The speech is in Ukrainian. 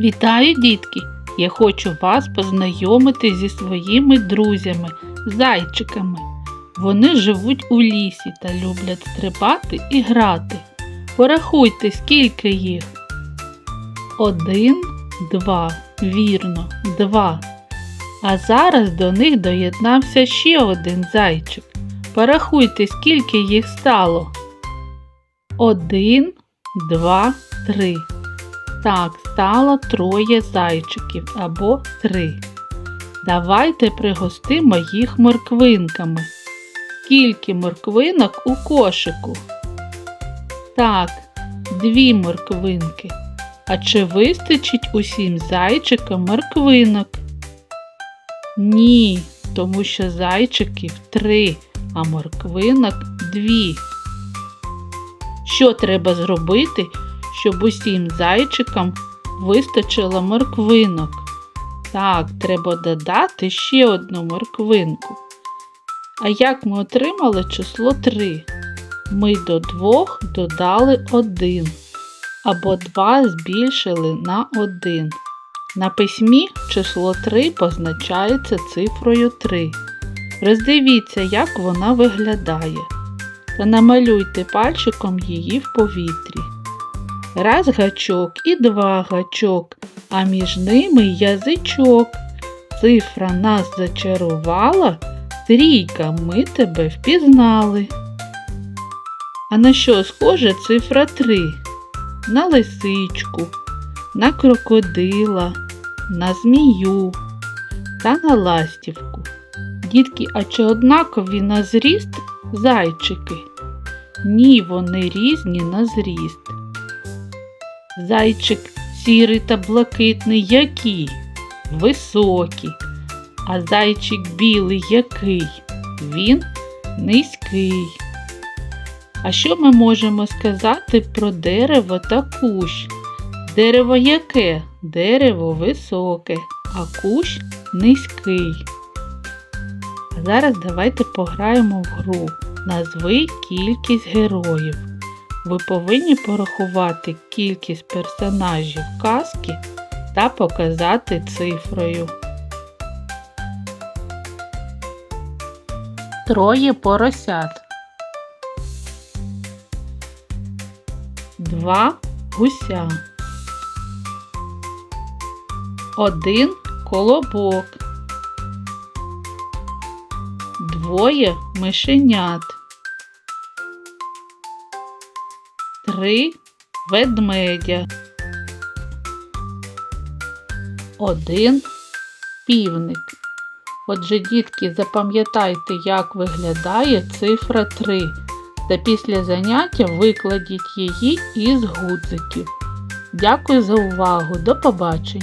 Вітаю, дітки! Я хочу вас познайомити зі своїми друзями, зайчиками. Вони живуть у лісі та люблять стрибати і грати. Порахуйте, скільки їх. Один, два. Вірно, два. А зараз до них доєднався ще один зайчик. Порахуйте, скільки їх стало. Один, два, три. Так, стало троє зайчиків або три. Давайте пригостимо їх морквинками. Скільки морквинок у кошику? Так, дві морквинки. А чи вистачить усім зайчикам морквинок? Ні, тому що зайчиків три, а морквинок дві. Що треба зробити, щоб усім зайчикам вистачило морквинок? Так, треба додати ще одну морквинку. А як ми отримали число 3? Ми до двох додали 1, або 2 збільшили на 1. На письмі число 3 позначається цифрою 3. Роздивіться, як вона виглядає, та намалюйте пальчиком її в повітрі. Раз гачок і два гачок, а між ними язичок. Цифра нас зачарувала, трійка ми тебе впізнали. А на що схожа цифра 3? На лисичку, на крокодила, на змію та на ластівку. Дітки, а чи однакові на зріст зайчики? Ні, вони різні на зріст. Зайчик сірий та блакитний який? Високий. А зайчик білий який? Він низький. А що ми можемо сказати про дерево та кущ? Дерево яке? Дерево високе, а кущ низький. А зараз давайте пограємо в гру. Назви кількість героїв. Ви повинні порахувати кількість персонажів казки та показати цифрою. Троє поросят. Два гуся. Один колобок. Двоє мишенят. Три ведмедя. Один півник. Отже, дітки, запам'ятайте, як виглядає цифра 3 та після заняття викладіть її із гудзиків. Дякую за увагу. До побачення!